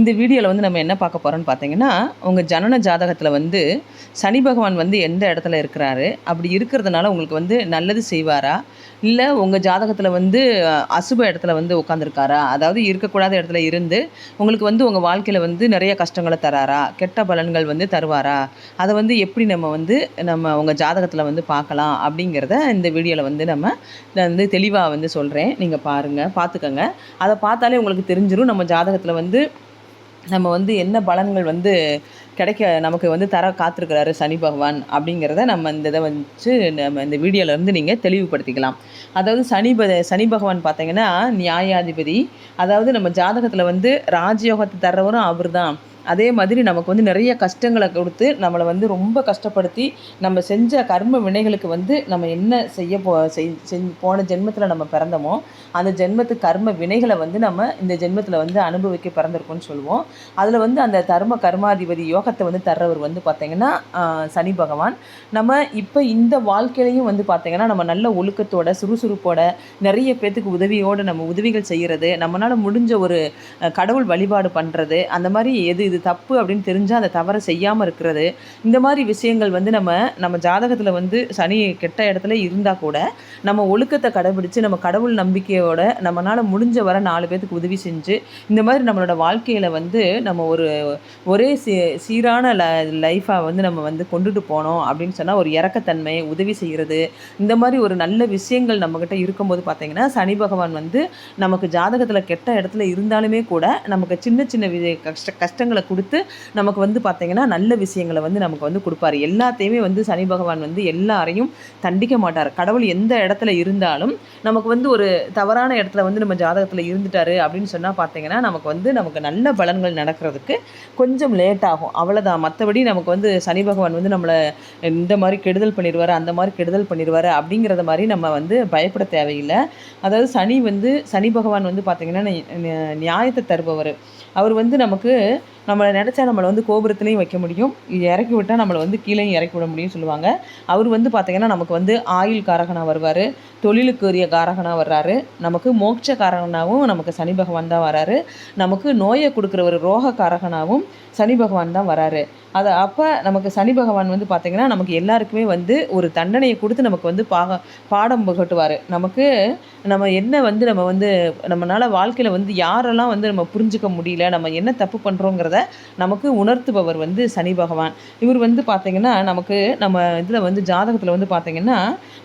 இந்த வீடியோவில் வந்து நம்ம என்ன பார்க்க போகிறோம்னு பார்த்தீங்கன்னா உங்கள் ஜனன ஜாதகத்தில் வந்து சனி பகவான் வந்து எந்த இடத்துல இருக்கிறாரு? அப்படி இருக்கிறதுனால உங்களுக்கு வந்து நல்லது செய்வாரா? இல்லை உங்கள் ஜாதகத்தில் வந்து அசுப இடத்துல வந்து உட்காந்துருக்காரா அதாவது இருக்கக்கூடாத இடத்துல இருந்து உங்களுக்கு வந்து உங்கள் வாழ்க்கையில் வந்து நிறைய கஷ்டங்களை தராரா? கெட்ட பலன்கள் வந்து தருவாரா? அதை வந்து எப்படி நம்ம வந்து நம்ம உங்கள் ஜாதகத்தில் வந்து பார்க்கலாம்? அப்படிங்கிறத இந்த வீடியோவில் வந்து நம்ம நான் வந்து தெளிவாக வந்து சொல்கிறேன் நீங்கள் பாருங்கள் பார்த்துக்கோங்க. அதை பார்த்தாலே உங்களுக்கு தெரிஞ்சிடும் நம்ம ஜாதகத்தில் வந்து நம்ம வந்து என்ன பலன்கள் வந்து கிடைக்க நமக்கு வந்து தர காத்திருக்கிறாரு சனி பகவான் அப்படிங்கிறத நம்ம இந்த இதை வச்சு நம்ம இந்த வீடியோவிலேருந்து நீங்கள் தெளிவுபடுத்திக்கலாம். அதாவது சனி ப சனி பகவான் பார்த்தீங்கன்னா நியாயாதிபதி. அதாவது நம்ம ஜாதகத்தில் வந்து ராஜயோகத்தை தர்றவரும் அவர் தான் அதே மாதிரி நமக்கு வந்து நிறைய கஷ்டங்களை கொடுத்து நம்மளை வந்து ரொம்ப கஷ்டப்படுத்தி நம்ம செஞ்ச கர்ம வினைகளுக்கு வந்து நம்ம என்ன செய்ய போ செய் போன ஜென்மத்தில் நம்ம பிறந்தோமோ அந்த ஜென்மத்து கர்ம வினைகளை வந்து நம்ம இந்த ஜென்மத்தில் வந்து அனுபவிக்க பிறந்திருக்கோம்னு சொல்லுவோம். அதில் வந்து அந்த தர்ம கர்மாதிபதி யோகத்தை வந்து தர்றவர் வந்து பார்த்திங்கன்னா சனி பகவான். நம்ம இப்போ இந்த வாழ்க்கையிலையும் வந்து பார்த்திங்கன்னா நம்ம நல்ல ஒழுக்கத்தோட சுறுசுறுப்போட நிறைய பேர்த்துக்கு உதவியோடு நம்ம உதவிகள் செய்கிறது நம்மளால் முடிஞ்ச ஒரு கடவுள் வழிபாடு பண்ணுறது அந்த மாதிரி எது இது தப்பு அப்படின்னு தெரிஞ்சால் அந்த தவறை செய்யாமல் இருக்கிறது. இந்த மாதிரி விஷயங்கள் வந்து நம்ம நம்ம ஜாதகத்தில் வந்து சனி கெட்ட இடத்துல இருந்தால் கூட நம்ம ஒழுக்கத்தை கடைபிடிச்சு நம்ம கடவுள் நம்பிக்கையோட நம்மளால் முடிஞ்ச வர நாலு பேர்த்துக்கு உதவி செஞ்சு இந்த மாதிரி நம்மளோட வாழ்க்கையில் வந்து நம்ம ஒரு ஒரே சீ சீரான ல லைஃப்பாக வந்து நம்ம வந்து கொண்டுட்டு போனோம் அப்படின்னு சொன்னால் ஒரு இறக்கத்தன்மை உதவி செய்கிறது இந்த மாதிரி ஒரு நல்ல விஷயங்கள் நம்மக்கிட்ட இருக்கும்போது பார்த்தீங்கன்னா சனி பகவான் வந்து நமக்கு ஜாதகத்தில் கெட்ட இடத்துல இருந்தாலுமே கூட நமக்கு சின்ன சின்ன கஷ்ட கஷ்டங்களை கொடுத்து நமக்கு வந்து பார்த்தீங்கன்னா நல்ல விஷயங்களை வந்து நமக்கு வந்து கொடுப்பாரு. எல்லாத்தையுமே வந்து சனி பகவான் வந்து எல்லாரையும் தண்டிக்க மாட்டார். கடவுள் எந்த இடத்துல இருந்தாலும் நமக்கு வந்து ஒரு தவறான இடத்துல வந்து நம்ம ஜாதகத்தில் இருந்துட்டாரு அப்படின்னு சொன்னால் பார்த்தீங்கன்னா நமக்கு வந்து நமக்கு நல்ல பலன்கள் நடக்கிறதுக்கு கொஞ்சம் லேட் ஆகும். அவ்வளோதான் மற்றபடி நமக்கு வந்து சனி பகவான் வந்து நம்மளை இந்த மாதிரி கெடுதல் பண்ணிடுவார் அந்த மாதிரி கெடுதல் பண்ணிடுவார் அப்படிங்கிறத மாதிரி நம்ம வந்து பயப்பட தேவையில்லை. அதாவது சனி வந்து சனி பகவான் வந்து பார்த்திங்கன்னா நியாயத்தை தருபவர். அவர் வந்து நமக்கு நம்மளை நினச்சா நம்மளை வந்து கோபுரத்துலேயும் வைக்க முடியும். இறக்கி விட்டால் நம்மளை வந்து கீழேயும் இறக்கி விட முடியும்னு சொல்லுவாங்க. அவர் வந்து பார்த்திங்கன்னா நமக்கு வந்து ஆயுள் காரகனாக வருவார். தொழிலுக்குரிய காரகனாக வர்றாரு. நமக்கு மோட்ச காரகனாகவும் நமக்கு சனி பகவான் தான் வராரு. நமக்கு நோயை கொடுக்குற ஒரு ரோக காரகனாகவும் சனி பகவான் தான் வராரு. அது அப்போ நமக்கு சனி பகவான் வந்து பார்த்திங்கன்னா நமக்கு எல்லாருக்குமே வந்து ஒரு தண்டனையை கொடுத்து நமக்கு வந்து பாக பாடம் புகட்டுவார். நமக்கு நம்ம என்ன வந்து நம்ம வந்து நம்மளால் வாழ்க்கையில் வந்து யாரெல்லாம் வந்து நம்ம புரிஞ்சுக்க முடியல நம்ம என்ன தப்பு பண்ணுறோங்கிறத நமக்கு உணர்த்துபவர் வந்து சனி பகவான். இவர் வந்து பார்த்திங்கன்னா நமக்கு நம்ம இதில் வந்து ஜாதகத்தில் வந்து பார்த்திங்கன்னா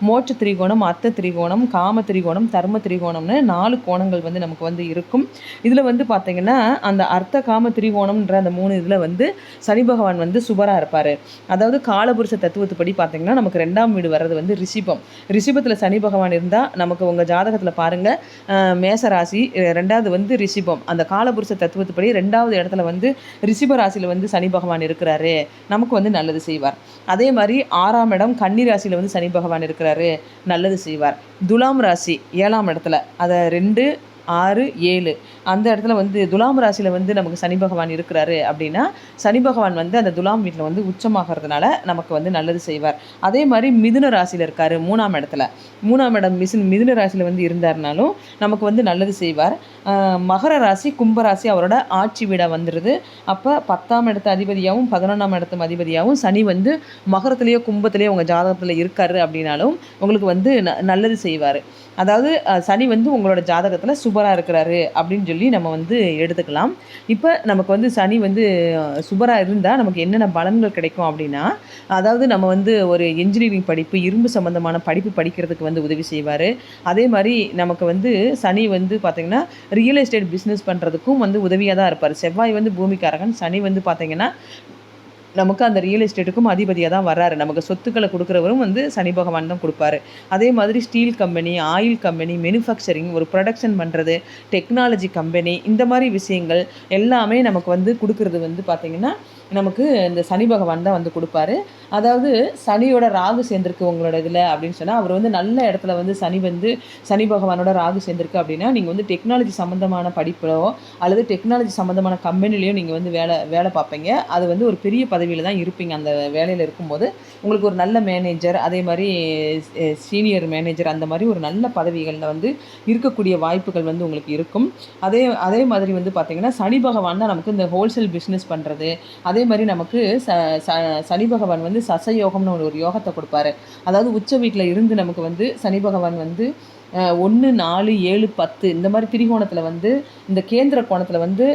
மோட்ச திரிகோணம் அர்த்த திரிகோணம் காம திரிகோணம் தர்ம திரிகோணம்னு நாலு கோணங்கள் வந்து நமக்கு வந்து இருக்கும். இதில் வந்து பார்த்திங்கன்னா அந்த அர்த்த காம திரிகோணம்ன்ற அந்த மூணு இதில் வந்து சனி பகவான் வந்து சுபராக இருப்பார். அதாவது காலபுருஷ தத்துவத்துப்படி பார்த்திங்கன்னா நமக்கு ரெண்டாம் வீடு வர்றது வந்து ரிஷிபம். ரிஷிபத்தில் சனி பகவான் இருந்தால் நமக்கு உங்கள் ஜாதகத்தில் பாருங்கள் மேச ராசி ரெண்டாவது வந்து ரிஷிபம். அந்த காலபுருஷ தத்துவத்துப்படி ரெண்டாவது இடத்துல வந்து ரிஷிப ராசியில் வந்து சனி பகவான் இருக்கிறாரு. நமக்கு வந்து நல்லது செய்வார். அதே மாதிரி ஆறாம் இடம் கன்னி ராசியில் வந்து சனி பகவான் இருக்கிறாரு. நல்லது செய்வார். துலாம் ராசி ஏழாம் இடத்துல. அதை ரெண்டு ஆறு ஏழு. அந்த இடத்துல வந்து துலாம் ராசியில் வந்து நமக்கு சனி பகவான் இருக்கிறாரு அப்படின்னா சனி பகவான் வந்து அந்த துலாம் வீட்டில் வந்து உச்சமாகிறதுனால நமக்கு வந்து நல்லது செய்வார். அதே மாதிரி மிதுன ராசியில் இருக்கார் மூணாம் இடத்துல. மூணாம் இடம் மிசின் மிதுன ராசியில் வந்து இருந்தார்னாலும் நமக்கு வந்து நல்லது செய்வார். மகர ராசி கும்பராசி அவரோட ஆட்சி வீடாக வந்துடுது அப்போ பத்தாம் இடத்து அதிபதியாகவும் பதினொன்றாம் இடத்து அதிபதியாகவும் சனி வந்து மகரத்துலேயோ கும்பத்துலேயோ உங்கள் ஜாதகத்தில் இருக்கார் அப்படின்னாலும் உங்களுக்கு வந்து ந- நல்லது செய்வார். அதாவது சனி வந்து உங்களோட ஜாதகத்தில் சூப்பராக இருக்கிறாரு அப்படின்னு சொல்லி சொல்லி நம்ம வந்து எடுத்துக்கலாம். இப்போ நமக்கு வந்து சனி வந்து சுபராக இருந்தால் நமக்கு என்னென்ன பலன்கள் கிடைக்கும் அப்படின்னா அதாவது நம்ம வந்து ஒரு இன்ஜினியரிங் படிப்பு இரும்பு சம்மந்தமான படிப்பு படிக்கிறதுக்கு வந்து உதவி செய்வார். அதே மாதிரி நமக்கு வந்து சனி வந்து பார்த்திங்கன்னா ரியல் எஸ்டேட் பிஸ்னஸ் பண்ணுறதுக்கும் வந்து உதவியாக தான் இருப்பார். செவ்வாய் வந்து பூமிக்காரகன் சனி வந்து பார்த்திங்கன்னா நமக்கு அந்த ரியல் எஸ்டேட்டுக்கும் அதிபதியாக தான் வர்றாரு. நமக்கு சொத்துக்களை கொடுக்குறவரும் வந்து சனி பகவான் தான் கொடுப்பாரு. அதே மாதிரி steel company oil company manufacturing ஒரு ப்ரொடக்ஷன் பண்ணுறது டெக்னாலஜி கம்பெனி இந்த மாதிரி விஷயங்கள் எல்லாமே நமக்கு வந்து கொடுக்குறது வந்து பார்த்திங்கன்னா நமக்கு இந்த சனி பகவான் தான் வந்து கொடுப்பாரு. அதாவது சனியோட ராகு சேர்ந்திருக்கு உங்களோட இதில் அப்படின்னு சொன்னால் அவர் வந்து நல்ல இடத்துல வந்து சனி வந்து சனி பகவானோட ராகு சேர்ந்திருக்கு அப்படின்னா நீங்கள் வந்து டெக்னாலஜி சம்மந்தமான படிப்பிலோ அல்லது டெக்னாலஜி சம்மந்தமான கம்பெனிலையோ நீங்கள் வந்து வேலை வேலை பார்ப்பீங்க. அது வந்து ஒரு பெரிய பதவியில் தான் இருப்பீங்க. அந்த வேலையில் இருக்கும்போது உங்களுக்கு ஒரு நல்ல மேனேஜர் அதே மாதிரி சீனியர் மேனேஜர் அந்த மாதிரி ஒரு நல்ல பதவிகளில் வந்து இருக்கக்கூடிய வாய்ப்புகள் வந்து உங்களுக்கு இருக்கும். அதே அதே மாதிரி வந்து பார்த்திங்கன்னா சனி பகவான் தான் நமக்கு இந்த ஹோல்சேல் பிஸ்னஸ் பண்ணுறது அதே மாதிரி நமக்கு ச ச சனி பகவான் வந்து சசயோகம்னு ஒரு ஒரு யோகத்தை கொடுப்பாரு. அதாவது உச்ச வீட்டில் இருந்து நமக்கு வந்து சனி பகவான் வந்து ஒன்று நாலு ஏழு பத்து இந்த மாதிரி திரிகோணத்தில் வந்து இந்த கேந்திர கோணத்தில் வந்து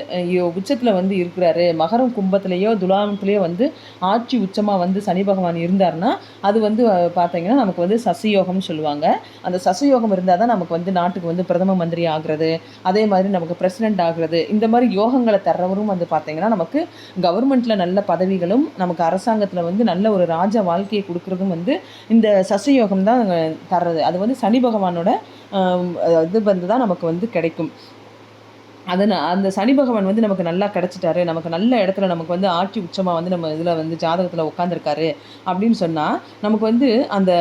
உச்சத்தில் வந்து இருக்கிறாரு. மகரம் கும்பத்துலேயோ துலாமத்திலேயோ வந்து ஆட்சி உச்சமாக வந்து சனி பகவான் இருந்தார்னா அது வந்து பார்த்தீங்கன்னா நமக்கு வந்து சசியோகம்னு சொல்லுவாங்க. அந்த சசியோகம் இருந்தால் தான் நமக்கு வந்து நாட்டுக்கு வந்து பிரதம மந்திரி ஆகிறது. அதே மாதிரி நமக்கு பிரசிடென்ட் ஆகிறது. இந்த மாதிரி யோகங்களை தர்றவரும் வந்து பார்த்தீங்கன்னா நமக்கு கவர்மெண்ட்டில் நல்ல பதவிகளும் நமக்கு அரசாங்கத்தில் வந்து நல்ல ஒரு ராஜ வாழ்க்கையை கொடுக்குறதும் வந்து இந்த சசியோகம் தான் தர்றது. அது வந்து சனி பகவானோட இது வந்து தான் நமக்கு வந்து கிடைக்கும். அது அந்த சனி பகவான் வந்து நமக்கு நல்லா கிடச்சிட்டாரு. நமக்கு நல்ல இடத்துல நமக்கு வந்து ஆட்சி உச்சமாக வந்து நம்ம இதில் வந்து ஜாதகத்தில் உட்காந்துருக்காரு அப்படின்னு சொன்னால் நமக்கு வந்து அந்த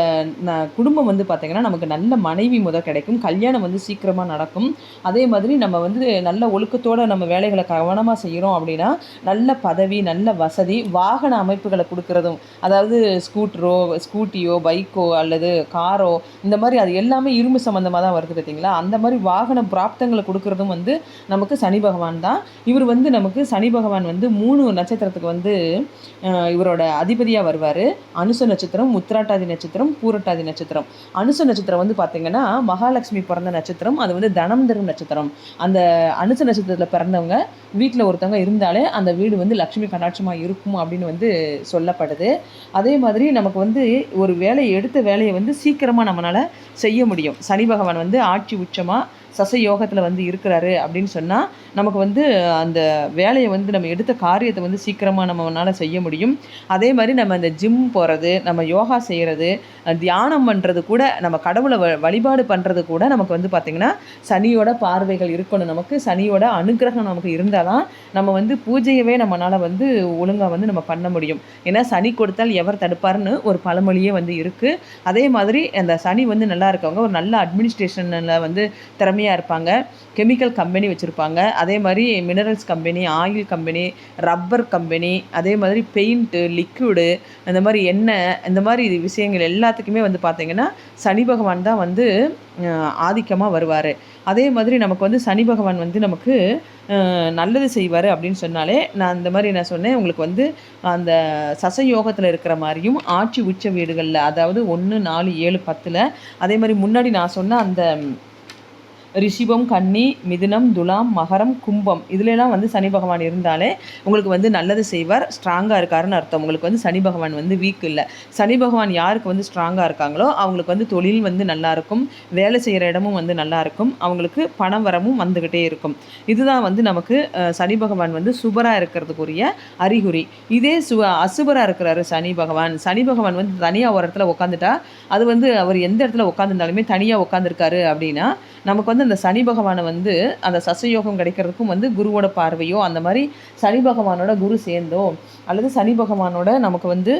குடும்பம் வந்து பார்த்திங்கன்னா நமக்கு நல்ல மனைவி முத கிடைக்கும். கல்யாணம் வந்து சீக்கிரமாக நடக்கும். அதே மாதிரி நம்ம வந்து நல்ல ஒழுக்கத்தோடு நம்ம வேலைகளை கவனமாக செய்கிறோம் அப்படின்னா நல்ல பதவி நல்ல வசதி வாகன அமைப்புகளை கொடுக்குறதும் அதாவது ஸ்கூட்டரோ ஸ்கூட்டியோ பைக்கோ அல்லது காரோ இந்த மாதிரி அது எல்லாமே இரும்பு சம்மந்தமாக தான் வருது பார்த்தீங்களா அந்த மாதிரி வாகன பிராப்தங்களை கொடுக்குறதும் வந்து நமக்கு சனி பகவான் தான். இவர் வந்து நமக்கு சனி பகவான் வந்து மூணு நட்சத்திரத்துக்கு வந்து இவரோட அதிபதியாக வருவார். அனுச நட்சத்திரம் முத்திராட்டாதி நட்சத்திரம் பூரட்டாதி நட்சத்திரம். அனுச நட்சத்திரம் வந்து பார்த்திங்கன்னா மகாலட்சுமி பிறந்த நட்சத்திரம் அது வந்து தனம் தரும் நட்சத்திரம். அந்த அனுச நட்சத்திரத்தில் பிறந்தவங்க வீட்டில் ஒருத்தவங்க இருந்தாலே அந்த வீடு வந்து லக்ஷ்மி கடாட்சமாக இருக்கும் அப்படின்னு வந்து சொல்லப்படுது. அதே மாதிரி நமக்கு வந்து ஒரு வேலையை எடுத்த வேலையை வந்து சீக்கிரமாக நம்மளால் செய்ய முடியும். சனி பகவான் வந்து ஆட்சி உச்சமாக சச யோகத்தில் வந்து இருக்கிறாரு அப்படின்னு சொன்னால் நமக்கு வந்து அந்த வேலையை வந்து நம்ம எடுத்த காரியத்தை வந்து சீக்கிரமாக நம்மளால் செய்ய முடியும். அதே மாதிரி நம்ம அந்த ஜிம் போகிறது நம்ம யோகா செய்கிறது தியானம் பண்ணுறது கூட நம்ம கடவுளை வ வழிபாடு பண்ணுறது கூட நமக்கு வந்து பார்த்திங்கன்னா சனியோட பார்வைகள் இருக்கணும் நமக்கு. சனியோட அனுகிரகம் நமக்கு இருந்தால் தான் நம்ம வந்து பூஜையவே நம்மளால் வந்து ஒழுங்காக வந்து நம்ம பண்ண முடியும். ஏன்னா சனி கொடுத்தால் எவர் தடுப்பார்னு ஒரு பழமொழியே வந்து இருக்குது அதே மாதிரி அந்த சனி வந்து நல்லா இருக்கவங்க ஒரு நல்ல அட்மினிஸ்ட்ரேஷனில் வந்து திறமை கம்பெனியாக இருப்பாங்க. கெமிக்கல் கம்பெனி வச்சுருப்பாங்க. அதே மாதிரி minerals company oil company rubber company அதே மாதிரி பெயிண்ட்டு லிக்விடு அந்த மாதிரி எண்ணெய் இந்த மாதிரி விஷயங்கள் எல்லாத்துக்குமே வந்து பார்த்திங்கன்னா சனி பகவான் தான் வந்து ஆதிக்கமாக வருவார். அதே மாதிரி நமக்கு வந்து சனி பகவான் வந்து நமக்கு நல்லது செய்வார் அப்படின்னு சொன்னாலே நான் இந்த மாதிரி நான் சொன்னேன். உங்களுக்கு வந்து அந்த சசயோகத்தில் இருக்கிற மாதிரியும் ஆட்சி உச்ச வீடுகளில் அதாவது ஒன்று நாலு ஏழு பத்தில் அதே மாதிரி முன்னாடி நான் சொன்ன அந்த ரிஷிபம் கன்னி மிதுனம் துலாம் மகரம் கும்பம். இதுலலாம் வந்து சனி பகவான் இருந்தாலே உங்களுக்கு வந்து நல்லது செய்வார் ஸ்ட்ராங்காக இருக்காருன்னு அர்த்தம். உங்களுக்கு வந்து சனி பகவான் வந்து வீக் இல்லை. சனி பகவான் யாருக்கு வந்து ஸ்ட்ராங்காக இருக்காங்களோ அவங்களுக்கு வந்து தொழில் வந்து நல்லாயிருக்கும் வேலை செய்கிற இடமும் வந்து நல்லாயிருக்கும் அவங்களுக்கு பணம் வரமும் வந்துக்கிட்டே இருக்கும். இதுதான் வந்து நமக்கு சனி பகவான் வந்து சுபராக இருக்கிறதுக்குரிய அறிகுறி. இதே சு அசுபராக இருக்கிறாரு சனி பகவான். சனி பகவான் வந்து தனியாக ஒரு இடத்துல உட்காந்துட்டா அது வந்து அவர் எந்த இடத்துல உட்காந்துருந்தாலுமே தனியாக உட்காந்துருக்காரு அப்படின்னா நமக்கு வந்து அந்த சனி பகவானை வந்து அந்த சசயோகம் கிடைக்கிறதுக்கும் வந்து குருவோட பார்வையோ அந்த மாதிரி சனி பகவானோட குரு சேர்ந்தோ அல்லது சனி பகவானோட நமக்கு வந்து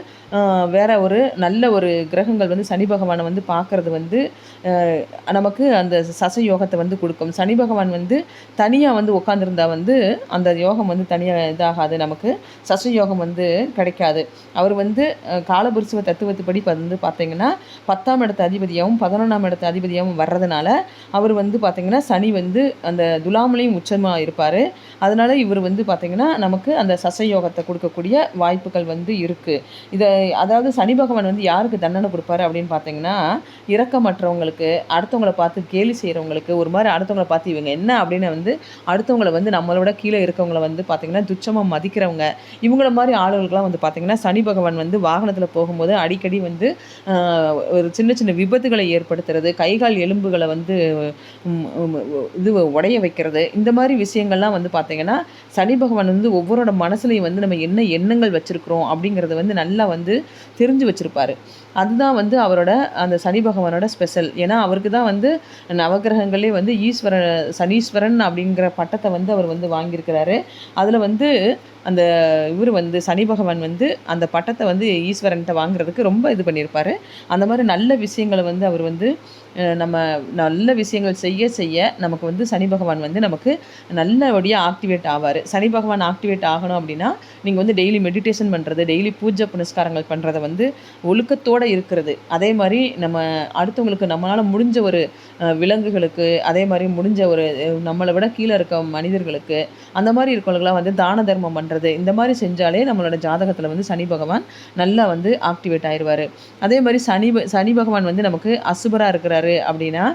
வேற ஒரு நல்ல ஒரு கிரகங்கள் வந்து சனி பகவானை வந்து பார்க்குறது வந்து நமக்கு அந்த சச யோகத்தை வந்து கொடுக்கும். சனி பகவான் வந்து தனியாக வந்து உட்காந்துருந்தா வந்து அந்த யோகம் வந்து தனியாக இதாகாது. நமக்கு சச யோகம் வந்து கிடைக்காது. அவர் வந்து காலபுருஷவ தத்துவத்துப்படி வந்து பார்த்தீங்கன்னா பத்தாம் இடத்து அதிபதியாகவும் பதினொன்றாம் இடத்து அதிபதியாகவும் வர்றதுனால அவர் வந்து பார்த்திங்கன்னா சனி வந்து அந்த துலாமலையும் உச்சமாக இருப்பார். அதனால் இவர் வந்து பார்த்திங்கன்னா நமக்கு அந்த சச யோகத்தை கொடுக்கக்கூடிய வாய்ப்புகள் வந்து இருக்குது இதை அதாவது சனி பகவான் வந்து யாருக்கு தண்டனை கொடுப்பாரு அப்படின்னு பார்த்தீங்கன்னா இறக்கமற்றவங்களுக்கு அடுத்தவங்களை பார்த்து கேலி செய்கிறவங்களுக்கு ஒரு மாதிரி அடுத்தவங்களை பார்த்து இவங்க என்ன அப்படின்னு வந்து அடுத்தவங்களை வந்து நம்மளோட கீழே இருக்கவங்களை வந்து பார்த்திங்கன்னா துச்சமாக மதிக்கிறவங்க இவங்கள மாதிரி ஆளுகளுக்கெல்லாம் வந்து பார்த்திங்கன்னா சனி பகவான் வந்து வாகனத்தில் போகும்போது அடிக்கடி வந்து ஒரு சின்ன சின்ன விபத்துகளை ஏற்படுத்துறது கைகால் எலும்புகளை வந்து இது உடைய வைக்கிறது இந்த மாதிரி விஷயங்கள்லாம் வந்து பார்த்திங்கன்னா சனி பகவான் வந்து ஒவ்வொருட மனசுலையும் வந்து நம்ம என்ன எண்ணங்கள் வச்சுருக்குறோம் அப்படிங்கிறத வந்து நல்லா வந்து தெரிஞ்சு வச்சுருப்பாரு. அதுதான் வந்து அவரோட அந்த சனி பகவானோட ஸ்பெஷல் ஏன்னா அவருக்கு தான் வந்து நவகிரகங்களே வந்து ஈஸ்வர சனீஸ்வரன் அப்படிங்கிற பட்டத்தை வந்து அவர் வந்து வாங்கியிருக்கிறாரு. அதில் வந்து அந்த இவர் வந்து சனி பகவான் வந்து அந்த பட்டத்தை வந்து ஈஸ்வரன்கிட்ட வாங்குறதுக்கு ரொம்ப இது பண்ணியிருப்பார். அந்த மாதிரி நல்ல விஷயங்களை வந்து அவர் வந்து நம்ம நல்ல விஷயங்கள் செய்ய செய்ய நமக்கு வந்து சனி பகவான் வந்து நமக்கு நல்லபடியாக ஆக்டிவேட் ஆவார். சனி பகவான் ஆக்டிவேட் ஆகணும் அப்படின்னா நீங்கள் வந்து டெய்லி மெடிடேஷன் பண்ணுறது டெய்லி பூஜை புனஸ்காரங்கள் பண்ணுறத வந்து ஒழுக்கத்தோடு இருக்கிறது. அதே மாதிரி நம்ம அடுத்தவங்களுக்கு நம்மளால் முடிஞ்ச ஒரு விலங்குகளுக்கு அதே மாதிரி முடிஞ்ச ஒரு நம்மளை விட கீழே இருக்க மனிதர்களுக்கு அந்த மாதிரி இருக்கவங்களுக்குலாம் வந்து தான தர்மம் பண்ணுறது இந்த மாதிரி செஞ்சாலே நம்மளோட ஜாதகத்தில் வந்து சனி பகவான் நல்லா வந்து ஆக்டிவேட் ஆயிடுவார் அதே மாதிரி சனி சனி பகவான் வந்து நமக்கு அசுபராக இருக்கிறாரு அப்படின்னா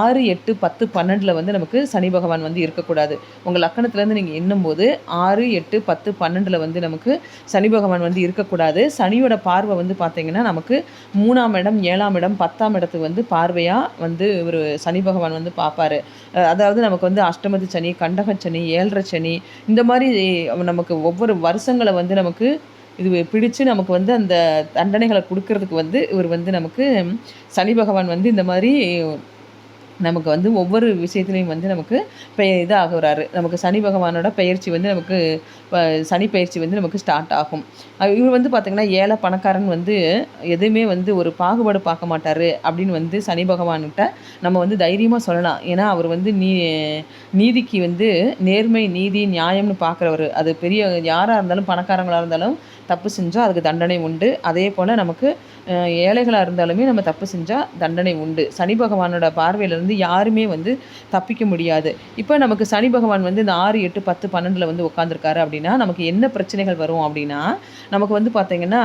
ஆறு எட்டு பத்து பன்னெண்டில் வந்து நமக்கு சனி பகவான் வந்து இருக்கக்கூடாது. உங்கள் லக்கணத்துலேருந்து நீங்கள் எண்ணும்போது ஆறு எட்டு பத்து பன்னெண்டில் வந்து வந்து நமக்கு சனி பகவான் வந்து இருக்கக்கூடாது. சனியோட பார்வை வந்து பார்த்திங்கன்னா நமக்கு மூணாம் இடம் ஏழாம் இடம் பத்தாம் இடத்துக்கு வந்து பார்வையாக வந்து ஒரு சனி பகவான் வந்து பார்ப்பார் அதாவது நமக்கு வந்து அஷ்டமதி சனி கண்டக சனி ஏழரை சனி இந்த மாதிரி நமக்கு ஒவ்வொரு வருஷங்களை வந்து நமக்கு இது பிடிச்சு நமக்கு வந்து அந்த தண்டனைகளை கொடுக்கறதுக்கு வந்து இவர் வந்து நமக்கு சனி பகவான் வந்து இந்த மாதிரி நமக்கு வந்து ஒவ்வொரு விஷயத்துலையும் வந்து நமக்கு இதாக இதாகிறாரு. நமக்கு சனி பகவானோட பயிற்சி வந்து நமக்கு சனி பயிற்சி வந்து நமக்கு ஸ்டார்ட் ஆகும். இவர் வந்து பார்த்திங்கன்னா ஏழை பணக்காரன் வந்து எதுவுமே வந்து ஒரு பாகுபாடு பார்க்க மாட்டார் அப்படின்னு வந்து சனி பகவான்கிட்ட நம்ம வந்து தைரியமாக சொல்லலாம். ஏன்னா அவர் வந்து நீ நீதிக்கு வந்து நேர்மை நீதி நியாயம்னு பார்க்குறவர் அது பெரிய யாராக இருந்தாலும் பணக்காரங்களாக இருந்தாலும் தப்பு செஞ்சால் அதுக்கு தண்டனை உண்டு. அதே போல் நமக்கு ஏழைகளாக இருந்தாலுமே நம்ம தப்பு செஞ்சால் தண்டனை உண்டு. சனி பகவானோட பார்வையிலேருந்து யாருமே வந்து தப்பிக்க முடியாது. இப்போ நமக்கு சனி பகவான் வந்து இந்த ஆறு எட்டு பத்து பன்னெண்டில் வந்து உட்காந்துருக்காரு அப்படின்னா நமக்கு என்ன பிரச்சனைகள் வரும் அப்படின்னா நமக்கு வந்து பார்த்திங்கன்னா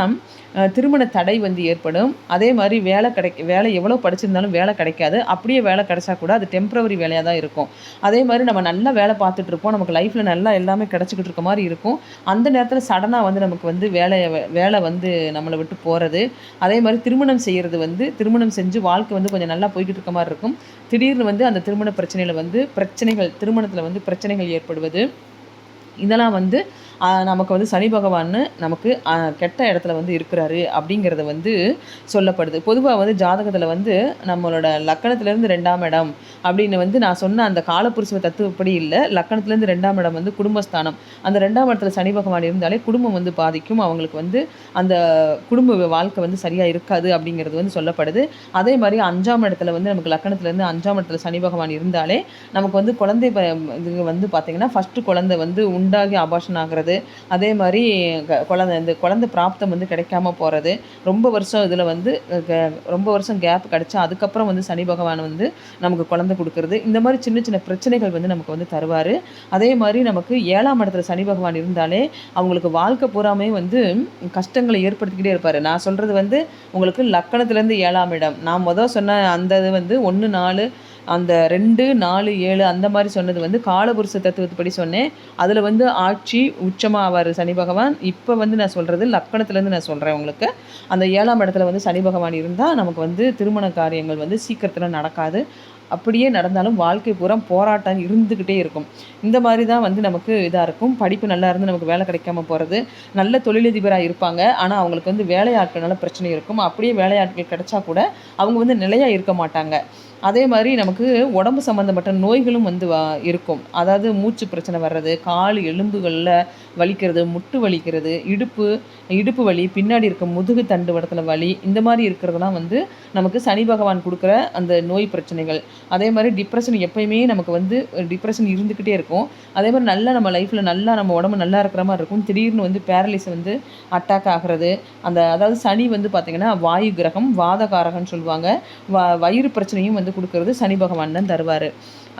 திருமண தடை வந்து ஏற்படும். அதே மாதிரி வேலை கிடைக்க வேலை எவ்வளோ படிச்சிருந்தாலும் வேலை கிடைக்காது. அப்படியே வேலை கிடைச்சா கூட அது டெம்ப்ரவரி வேலையாக தான் இருக்கும். அதே மாதிரி நம்ம நல்லா வேலை பார்த்துட்டு இருப்போம். நமக்கு லைஃப்பில் நல்லா எல்லாமே கிடச்சிக்கிட்டு இருக்க மாதிரி இருக்கும். அந்த நேரத்தில் சடனாக வந்து நமக்கு வந்து வேலையை வேலை வந்து நம்மளை விட்டு போகிறது அதே மாதிரி திருமணம் செய்கிறது வந்து திருமணம் செஞ்சு வாழ்க்கை வந்து கொஞ்சம் நல்லா போய்கிட்டு இருக்க மாதிரி இருக்கும். திடீர்னு வந்து அந்த திருமண பிரச்சனையில் வந்து பிரச்சனைகள் திருமணத்தில் வந்து பிரச்சனைகள் ஏற்படுவது இதெல்லாம் வந்து நமக்கு வந்து சனி பகவான் நமக்கு கெட்ட இடத்துல வந்து இருக்கிறாரு அப்படிங்கிறத வந்து சொல்லப்படுது. பொதுவாக வந்து ஜாதகத்தில் வந்து நம்மளோட லக்கணத்துலேருந்து ரெண்டாம் இடம் அப்படின்னு வந்து நான் சொன்ன அந்த காலப்புருஷ தத்துவப்படி இல்லை. லக்கணத்துலேருந்து ரெண்டாம் இடம் வந்து குடும்பஸ்தானம். அந்த ரெண்டாம் இடத்துல சனி பகவான் இருந்தாலே குடும்பம் வந்து பாதிக்கும். அவங்களுக்கு வந்து அந்த குடும்ப வாழ்க்கை வந்து சரியாக இருக்காது அப்படிங்கிறது வந்து சொல்லப்படுது. அதே மாதிரி அஞ்சாம் இடத்துல வந்து நமக்கு லக்கணத்துலேருந்து அஞ்சாம் இடத்துல சனி பகவான் இருந்தாலே நமக்கு வந்து குழந்தை இது வந்து பார்த்திங்கன்னா ஃபஸ்ட்டு குழந்தை வந்து உண்டாகி ஆபாஷன் ஆகிறது போகிறது அதே மாதிரி குழந்த இந்த குழந்த பிராப்தம் வந்து கிடைக்காம போகிறது ரொம்ப வருஷம் இதில் வந்து ரொம்ப வருஷம் கேப் கிடச்சா அதுக்கப்புறம் வந்து சனி பகவான் வந்து நமக்கு குழந்தை கொடுக்கறது. இந்த மாதிரி சின்ன சின்ன பிரச்சனைகள் வந்து நமக்கு வந்து தருவார். அதே மாதிரி நமக்கு ஏழாம் இடத்துல சனி பகவான் இருந்தாலே அவங்களுக்கு வாழ்க்கை பூராமே வந்து கஷ்டங்களை ஏற்படுத்திக்கிட்டே இருப்பார். நான் சொல்கிறது வந்து உங்களுக்கு லக்கணத்துலேருந்து ஏழாம் இடம். நான் மொதல் சொன்ன அந்த இது வந்து ஒன்று நாலு அந்த ரெண்டு நாலு ஏழு அந்த மாதிரி சொன்னது வந்து காலபுருஷ தத்துவத்துப்படி சொன்னேன். அதில் வந்து ஆட்சி உச்சமாக ஆவார் சனி பகவான். இப்போ வந்து நான் சொல்கிறது லக்கணத்துலேருந்து நான் சொல்கிறேன் உங்களுக்கு. அந்த ஏழாம் இடத்துல வந்து சனி பகவான் இருந்தால் நமக்கு வந்து திருமண காரியங்கள் வந்து சீக்கிரத்தில் நடக்காது. அப்படியே நடந்தாலும் வாழ்க்கை பூரா போராட்டம் இருந்துக்கிட்டே இருக்கும். இந்த மாதிரி தான் வந்து நமக்கு இதாக இருக்கும். படிப்பு நல்லா இருந்து நமக்கு வேலை கிடைக்காம போகிறது நல்ல தொழிலதிபராக இருப்பாங்க. ஆனால் அவங்களுக்கு வந்து வேலையாட்கள்னால பிரச்சனை இருக்கும். அப்படியே வேலையாட்கள் கிடைச்சா கூட அவங்க வந்து நிலையாக இருக்க மாட்டாங்க. அதே மாதிரி நமக்கு உடம்பு சம்மந்தப்பட்ட நோய்களும் வந்து வா இருக்கும். அதாவது மூச்சு பிரச்சனை வர்றது கால் எலும்புகளில் வலிக்கிறது முட்டு வலிக்கிறது இடுப்பு இடுப்பு வலி பின்னாடி இருக்க முதுகு தண்டு இடத்துல வலி இந்த மாதிரி இருக்கிறதெல்லாம் வந்து நமக்கு சனி பகவான் கொடுக்குற அந்த நோய் பிரச்சனைகள். அதே மாதிரி டிப்ரெஷன் எப்பயுமே நமக்கு வந்து டிப்ரெஷன் இருந்துக்கிட்டே இருக்கும். அதே மாதிரி நல்லா நம்ம லைஃப்பில் நல்லா நம்ம உடம்பு நல்லா இருக்கிற மாதிரி இருக்கும். திடீர்னு வந்து பேரலிஸ் வந்து அட்டாக் ஆகிறது அந்த அதாவது சனி வந்து பார்த்திங்கன்னா வாயு கிரகம் வாதகாரகம்னு சொல்லுவாங்க. வ வயிறு பிரச்சனையும் வந்து வந்து கொடுக்கறது சனி பகவான் தான் தருவார்.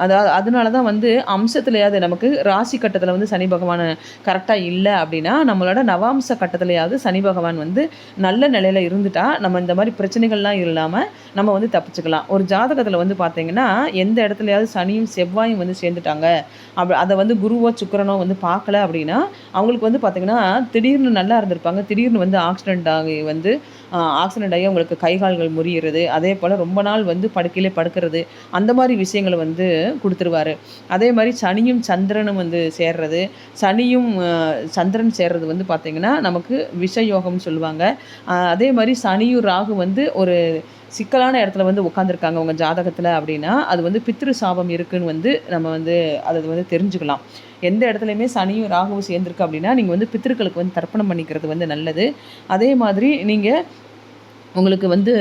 அதாவது அதனால தான் வந்து அம்சத்துலையாவது நமக்கு ராசி கட்டத்தில் வந்து சனி பகவான் கரெக்டாக இல்லை அப்படின்னா நம்மளோட நவாம்ச கட்டத்துலையாவது சனி பகவான் வந்து நல்ல நிலையில் இருந்துட்டா நம்ம இந்த மாதிரி பிரச்சனைகள்லாம் இல்லாமல் நம்ம வந்து தப்பிச்சுக்கலாம். ஒரு ஜாதகத்தில் வந்து பார்த்தீங்கன்னா எந்த இடத்துலையாவது சனியும் செவ்வாயும் வந்து சேர்ந்துட்டாங்க அப் அதை வந்து குருவோ சுக்கரனோ வந்து பார்க்கல அப்படின்னா அவங்களுக்கு வந்து பார்த்திங்கன்னா திடீர்னு நல்லா இருந்திருப்பாங்க. திடீர்னு வந்து ஆக்சிடென்ட் ஆகி வந்து ஆக்சிடென்ட் ஆகி அவங்களுக்கு கைகால்கள் முறியிறது அதே போல் ரொம்ப நாள் வந்து படுக்கையிலே படுக்கிறது அந்த மாதிரி விஷயங்களை வந்து கொடுத்துருவாரு. அதே மாதிரி சனியும் சந்திரனும் வந்து சேர்றது. சனியும் சந்திரன் சேர்றது வந்து பார்த்திங்கன்னா நமக்கு விஷயோகம்னு சொல்லுவாங்க. அதே மாதிரி சனியும் ராகு வந்து ஒரு சிக்கலான இடத்துல வந்து உட்காந்துருக்காங்க உங்கள் ஜாதகத்தில் அப்படின்னா அது வந்து பித்ரு சாபம் இருக்குன்னு வந்து நம்ம வந்து அதை வந்து தெரிஞ்சுக்கலாம். எந்த இடத்துலையுமே சனியும் ராகுவும் சேர்ந்துருக்கு அப்படின்னா நீங்கள் வந்து பித்திருக்களுக்கு வந்து தர்ப்பணம் பண்ணிக்கிறது வந்து நல்லது. அதே மாதிரி நீங்கள் உங்களுக்கு வந்து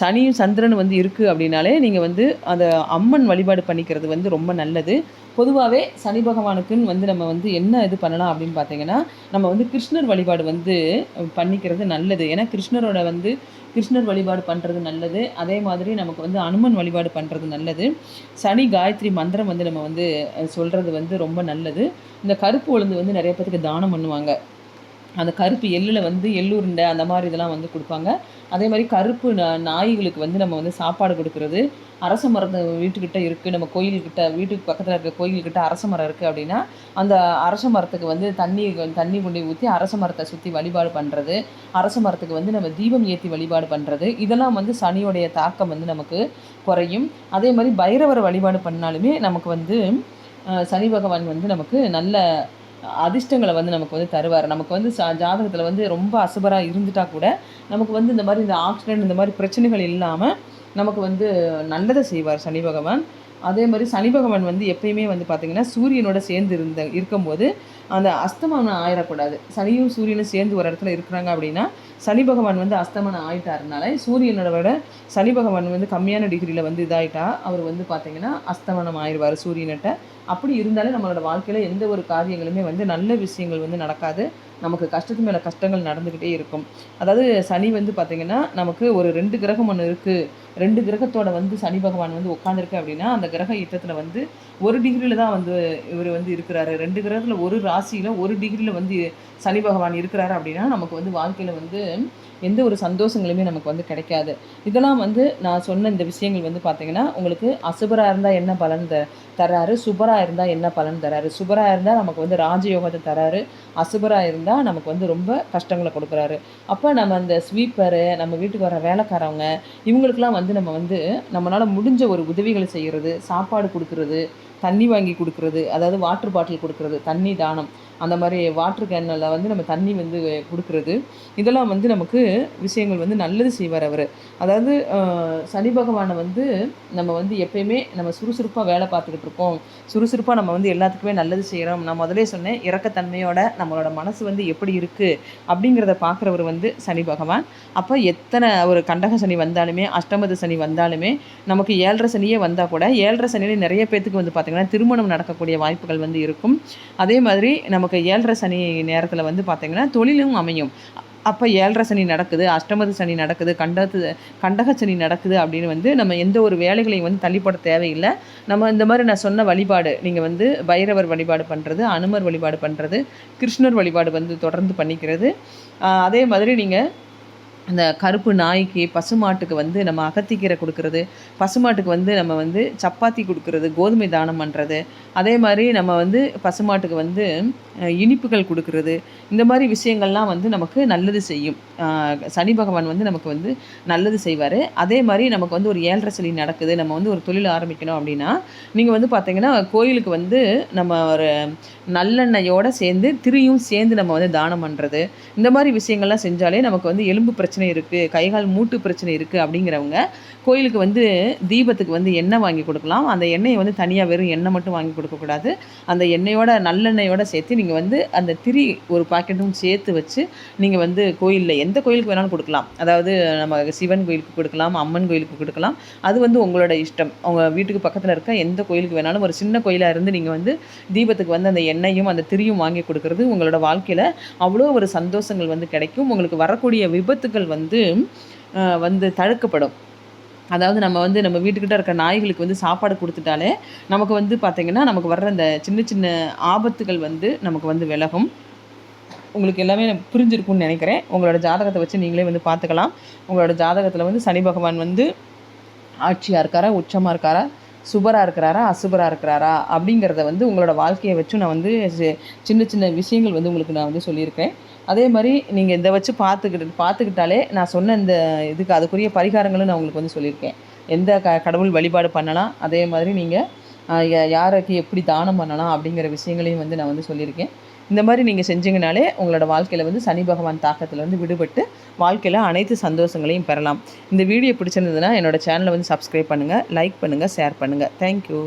சனியும் சந்திரனும் வந்து இருக்குது அப்படின்னாலே நீங்கள் வந்து அந்த அம்மன் வழிபாடு பண்ணிக்கிறது வந்து ரொம்ப நல்லது. பொதுவாகவே சனி பகவானுக்குன்னு வந்து நம்ம வந்து என்ன இது பண்ணலாம் அப்படின்னு பார்த்தீங்கன்னா நம்ம வந்து கிருஷ்ணர் வழிபாடு வந்து பண்ணிக்கிறது நல்லது. ஏன்னா கிருஷ்ணரோட வந்து கிருஷ்ணர் வழிபாடு பண்ணுறது நல்லது. அதே மாதிரி நமக்கு வந்து அனுமன் வழிபாடு பண்ணுறது நல்லது. சனி காயத்ரி மந்திரம் வந்து நம்ம வந்து சொல்கிறது வந்து ரொம்ப நல்லது. இந்த கருப்பு உளுந்து வந்து நிறைய பேத்துக்கு தானம் பண்ணுவாங்க. அந்த கருப்பு எள்ளில் வந்து எள்ளுருண்டை அந்த மாதிரி இதெல்லாம் வந்து கொடுப்பாங்க. அதே மாதிரி கருப்பு நா நாய்களுக்கு வந்து நம்ம வந்து சாப்பாடு கொடுக்கறது. அரச மரத்தை வீட்டுக்கிட்ட இருக்குது நம்ம கோயில்கிட்ட வீட்டுக்கு பக்கத்தில் இருக்க கோயில்கிட்ட அரச மரம் இருக்குது அப்படின்னா அந்த அரச மரத்துக்கு வந்து தண்ணி தண்ணி கொண்டு ஊற்றி அரச மரத்தை சுற்றி வழிபாடு பண்ணுறது அரச மரத்துக்கு வந்து நம்ம தீபம் ஏற்றி வழிபாடு பண்ணுறது இதெல்லாம் வந்து சனியோடைய தாக்கம் வந்து நமக்கு குறையும். அதே மாதிரி பைரவர் வழிபாடு பண்ணாலுமே நமக்கு வந்து சனி பகவான் வந்து நமக்கு நல்ல அதிர்ஷ்டங்களை வந்து நமக்கு வந்து தருவார். நமக்கு வந்து சா ஜாதகத்தில் வந்து ரொம்ப அசுபராக இருந்துட்டா கூட நமக்கு வந்து இந்த மாதிரி இந்த ஆக்சிடென்ட் இந்த மாதிரி பிரச்சனைகள் இல்லாமல் நமக்கு வந்து நல்லதை செய்வார் சனி பகவான். அதே மாதிரி சனி பகவான் வந்து எப்பயுமே வந்து பார்த்திங்கன்னா சூரியனோட சேர்ந்து இருந்த இருக்கும்போது அந்த அஸ்தமனம் ஆயிடக்கூடாது சனியும் சூரியனும் சேர்ந்து ஒரு இடத்துல இருக்கிறாங்க அப்படின்னா சனி பகவான் வந்து அஸ்தமனம் ஆயிட்டாருனால சூரியனோட விட சனி பகவான் வந்து கம்மியான டிகிரியில் வந்து இதாயிட்டா அவர் வந்து பார்த்திங்கன்னா அஸ்தமனம் ஆயிடுவார் சூரியன்கிட்ட. அப்படி இருந்தாலே நம்மளோட வாழ்க்கையில் எந்த ஒரு காரியங்களுமே வந்து நல்ல விஷயங்கள் வந்து நடக்காது. நமக்கு கஷ்டத்து மேலே கஷ்டங்கள் நடந்துக்கிட்டே இருக்கும். அதாவது சனி வந்து பார்த்திங்கன்னா நமக்கு ஒரு ரெண்டு கிரகம் ஒன்று இருக்குது ரெண்டு கிரகத்தோட வந்து சனி பகவான் வந்து உட்காந்துருக்கு அப்படின்னா அந்த கிரக யுத்தத்தில் வந்து ஒரு டிகிரியில் தான் வந்து இவர் வந்து இருக்கிறாரு. ரெண்டு கிரகத்தில் ஒரு ராசியில் ஒரு டிகிரியில் வந்து சனி பகவான் இருக்கிறாரு அப்படின்னா நமக்கு வந்து வாழ்க்கையில் வந்து எந்த ஒரு சந்தோஷங்களுமே நமக்கு வந்து கிடைக்காது. இதெல்லாம் வந்து நான் சொன்ன இந்த விஷயங்கள் வந்து பார்த்தீங்கன்னா உங்களுக்கு அசுபராக இருந்தால் என்ன பலன் த தராரு? சுபராக இருந்தால் என்ன பலன் தராரு? சுபராக இருந்தால் நமக்கு வந்து ராஜயோகத்தை தராரு. அசுபராக இருந்தால் நமக்கு வந்து ரொம்ப கஷ்டங்களை கொடுக்குறாரு. அப்போ நம்ம அந்த ஸ்வீப்பரு நம்ம வீட்டுக்கு வர வேலைக்காரவங்க இவங்களுக்கெல்லாம் வந்து நம்ம வந்து நம்மளால் முடிஞ்ச ஒரு உதவிகளை செய்கிறது சாப்பாடு கொடுக்குறது தண்ணி வாங்கி கொடுக்குறது அதாவது வாட்டர் பாட்டில் கொடுக்குறது தண்ணி தானம். அந்த மாதிரி வாட்டர் கேனில் வந்து நம்ம தண்ணி வந்து கொடுக்குறது. இதெல்லாம் வந்து நமக்கு விஷயங்கள் வந்து நல்லது செய்வார் அவர். அதாவது சனி பகவானை வந்து நம்ம வந்து எப்பயுமே நம்ம சுறுசுறுப்பாக வேலை பார்த்துக்கிட்டு இருக்கோம். சுறுசுறுப்பாக நம்ம வந்து எல்லாத்துக்குமே நல்லது செய்கிறோம் நான் முதலே சொன்னேன் இறக்கத்தன்மையோட நம்மளோட மனசு வந்து எப்படி இருக்குது அப்படிங்கிறத பார்க்குறவர் வந்து சனி பகவான். அப்போ எத்தனை ஒரு கண்டக சனி வந்தாலுமே அஷ்டமத சனி வந்தாலுமே நமக்கு ஏழரை சனியே வந்தால் கூட ஏழரை சனியில நிறைய பேர்த்துக்கு வந்து பார்த்திங்கன்னா திருமணம் நடக்கக்கூடிய வாய்ப்புகள் வந்து இருக்கும். அதே மாதிரி நமக்கு ஏழரை சனி நேரத்தில் வந்து பார்த்திங்கன்னா தொழிலும் அமையும். அப்போ ஏழரை சனி நடக்குது அஷ்டமது சனி நடக்குது கண்டத்து கண்டக சனி நடக்குது அப்படின்னு வந்து நம்ம எந்த ஒரு வேலைகளையும் வந்து தள்ளிப்பட தேவையில்லை. நம்ம இந்த மாதிரி நான் சொன்ன வழிபாடு நீங்கள் வந்து பைரவர் வழிபாடு பண்ணுறது அனுமர் வழிபாடு பண்ணுறது கிருஷ்ணர் வழிபாடு வந்து தொடர்ந்து பண்ணிக்கிறது. அதே மாதிரி நீங்கள் அந்த கருப்பு நாய்க்கு பசுமாட்டுக்கு வந்து நம்ம அகத்திக்கீரை கொடுக்கறது பசுமாட்டுக்கு வந்து நம்ம வந்து சப்பாத்தி கொடுக்கறது கோதுமை தானம் பண்ணுறது அதே மாதிரி நம்ம வந்து பசுமாட்டுக்கு வந்து இனிப்புகள் கொடுக்கறது. இந்த மாதிரி விஷயங்கள்லாம் வந்து நமக்கு நல்லது செய்யும். சனி பகவான் வந்து நமக்கு வந்து நல்லது செய்வார். அதே மாதிரி நமக்கு வந்து ஒரு ஏழரை சனி நடக்குது நம்ம வந்து ஒரு தொழில் ஆரம்பிக்கணும் அப்படின்னா நீங்கள் வந்து பார்த்தீங்கன்னா கோயிலுக்கு வந்து நம்ம ஒரு நல்லெண்ணையோடு சேர்ந்து திரியும் சேர்ந்து நம்ம வந்து தானம் பண்ணுறது இந்த மாதிரி விஷயங்கள்லாம் செஞ்சாலே நமக்கு வந்து எலும்பு பிரச்சனை இருக்குது கைகால் மூட்டு பிரச்சனை இருக்குது அப்படிங்கிறவங்க கோயிலுக்கு வந்து தீபத்துக்கு வந்து எண்ணெய் வாங்கி கொடுக்கலாம். அந்த எண்ணெயை வந்து தனியாக வெறும் எண்ணெய் மட்டும் வாங்கி கொடுக்கக்கூடாது அந்த எண்ணெயோட நல்லெண்ணெயோட சேர்த்து நீங்கள் வந்து அந்த திரி ஒரு பாக்கெட்டும் சேர்த்து வச்சு நீங்கள் வந்து கோயிலில் எந்த கோயிலுக்கு வேணாலும் கொடுக்கலாம். அதாவது நம்ம சிவன் கோயிலுக்கு கொடுக்கலாம் அம்மன் கோயிலுக்கு கொடுக்கலாம். அது வந்து உங்களோட இஷ்டம். அவங்க வீட்டுக்கு பக்கத்தில் இருக்க எந்த கோயிலுக்கு வேணாலும் ஒரு சின்ன கோயிலாக இருந்து நீங்கள் வந்து தீபத்துக்கு வந்து அந்த எண்ணெயும் அந்த திரியும் வாங்கி கொடுக்கறது உங்களோட வாழ்க்கையில் அவ்வளோ ஒரு சந்தோஷங்கள் வந்து கிடைக்கும். உங்களுக்கு வரக்கூடிய விபத்துகள் வந்து வந்து தடுக்கப்படும். அதாவது நம்ம வந்து நம்ம வீட்டுக்கிட்ட இருக்க நாய்களுக்கு வந்து சாப்பாடு கொடுத்துட்டாலே நமக்கு வந்து பார்த்திங்கன்னா நமக்கு வர்ற அந்த சின்ன சின்ன ஆபத்துகள் வந்து நமக்கு வந்து விலகும். உங்களுக்கு எல்லாமே புரிஞ்சிருக்கும்னு நினைக்கிறேன். உங்களோட ஜாதகத்தை வச்சு நீங்களே வந்து பார்த்துக்கலாம். உங்களோட ஜாதகத்தில் வந்து சனி பகவான் வந்து ஆட்சியாக இருக்காரா உச்சமாக இருக்காரா சுபராக இருக்கிறாரா அசுபராக இருக்கிறாரா அப்படிங்கிறத வந்து உங்களோட வாழ்க்கையை வச்சும் நான் வந்து சின்ன சின்ன விஷயங்கள் வந்து உங்களுக்கு நான் வந்து சொல்லியிருக்கேன் அதே மாதிரி நீங்கள் இதை வச்சு பார்த்துக்கிட்டு பார்த்துக்கிட்டாலே நான் சொன்ன இந்த இதுக்கு அதுக்குரிய பரிகாரங்களும் நான் உங்களுக்கு வந்து சொல்லியிருக்கேன். எந்த க கடவுள் வழிபாடு பண்ணலாம் அதே மாதிரி நீங்கள் யாருக்கு எப்படி தானம் பண்ணலாம் அப்படிங்கிற விஷயங்களையும் வந்து நான் வந்து சொல்லியிருக்கேன். இந்த மாதிரி நீங்கள் செஞ்சீங்கனாலே உங்களோட வாழ்க்கையில் வந்து சனி பகவான் தாக்கத்தில் வந்து விடுபட்டு வாழ்க்கையில் அனைத்து சந்தோஷங்களையும் பெறலாம். இந்த வீடியோ பிடிச்சிருந்ததுன்னா என்னோட சேனலை வந்து சப்ஸ்கிரைப் பண்ணுங்கள் லைக் பண்ணுங்கள் ஷேர் பண்ணுங்கள் தேங்க்யூ